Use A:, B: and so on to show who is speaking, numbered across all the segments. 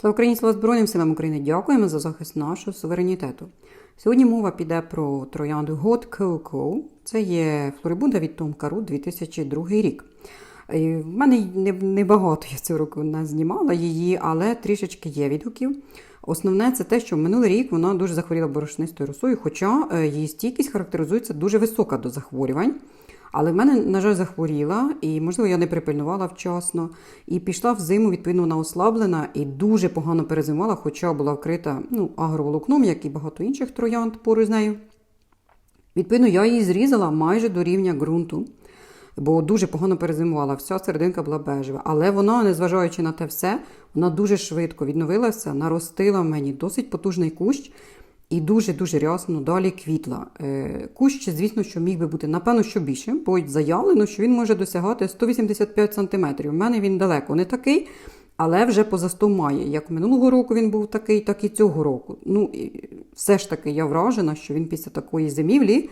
A: Слава Україні, слава Збройним силам України! Дякуємо за захист нашого суверенітету. Сьогодні мова піде про троянду Hot Cocoa. Це є флорибунда від Том Кару 2002 рік. В мене небагато я цього року не знімала її, але трішечки є відгуків. Основне це те, що минулий рік вона дуже захворіла борошнистою росою, хоча е, її стійкість характеризується дуже висока до захворювань. Але в мене, на жаль, захворіла, і, можливо, я не припильнувала вчасно. І пішла в зиму, відповідно, вона ослаблена і дуже погано перезимувала, хоча була вкрита ну, агроволокном, як і багато інших троянд поруч з нею. Відповідно, я її зрізала майже до рівня ґрунту, бо дуже погано перезимувала. Вся серединка була бежева. Але вона, незважаючи на те все, вона дуже швидко відновилася, наростила в мені досить потужний кущ і дуже-дуже рясно далі квітла. Е, Кущ, звісно, що міг би бути, напевно, що більше, бо заявлено, що він може досягати 185 см. У мене він далеко не такий. Але вже поза 100 має. Як минулого року він був такий, так і цього року. Ну, і все ж таки, я вражена, що він після такої зимівлі,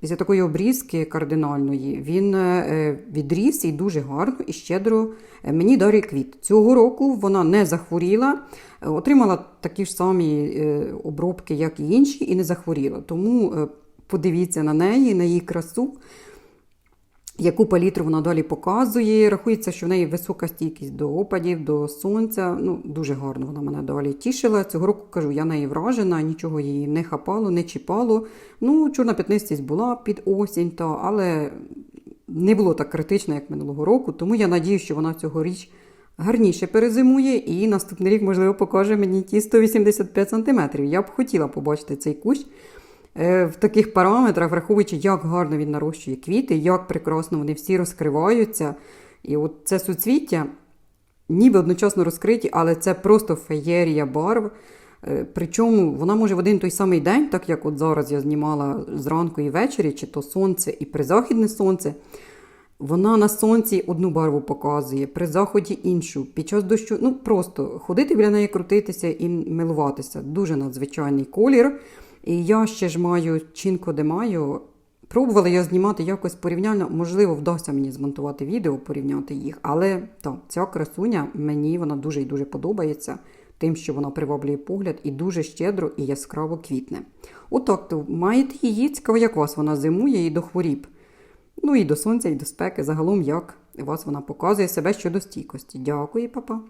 A: після такої обрізки кардинальної, він е, відріс і дуже гарно і щедро е, мені дарує квіт. Цього року вона не захворіла, е, отримала такі ж самі обробки, як і інші, і не захворіла. Тому подивіться на неї, на її красу яку палітру вона далі показує. Рахується, що в неї висока стійкість до опадів, до сонця. Ну, дуже гарно вона мене далі тішила. Цього року кажу, я неї вражена, нічого її не хапало, не чіпало. Ну, чорна п'ятнистість була під осінь, та, але не було так критично, як минулого року. Тому я надію, що вона цьогоріч гарніше перезимує, і наступний рік, можливо, покаже мені ті 185 см. Я б хотіла побачити цей кущ. Е, В таких параметрах, враховуючи, як гарно він нарощує квіти, як прекрасно вони всі розкриваються. І от це суцвіття ніби одночасно розкриті, але це просто феєрія барв. Е, Причому вона може в один той самий день, так як от зараз я знімала зранку і ввечері, чи то сонце і призахідне сонце. Вона на сонці одну барву показує, при заході іншу. Під час дощу, ну просто ходити біля неї, крутитися і милуватися. Дуже надзвичайний колір. І я ще ж маю чинко де маю. Пробувала я знімати якось порівняльно, можливо, вдасться мені змонтувати відео, порівняти їх. Але так, ця красуня мені вона дуже і дуже подобається, тим, що вона приваблює погляд і дуже щедро і яскраво квітне. Отак, то маєте її, цікаво, як вас вона зимує і до хворіб. Ну і до сонця, і до спеки. Загалом, як вас вона показує себе щодо стійкості. Дякую, папа.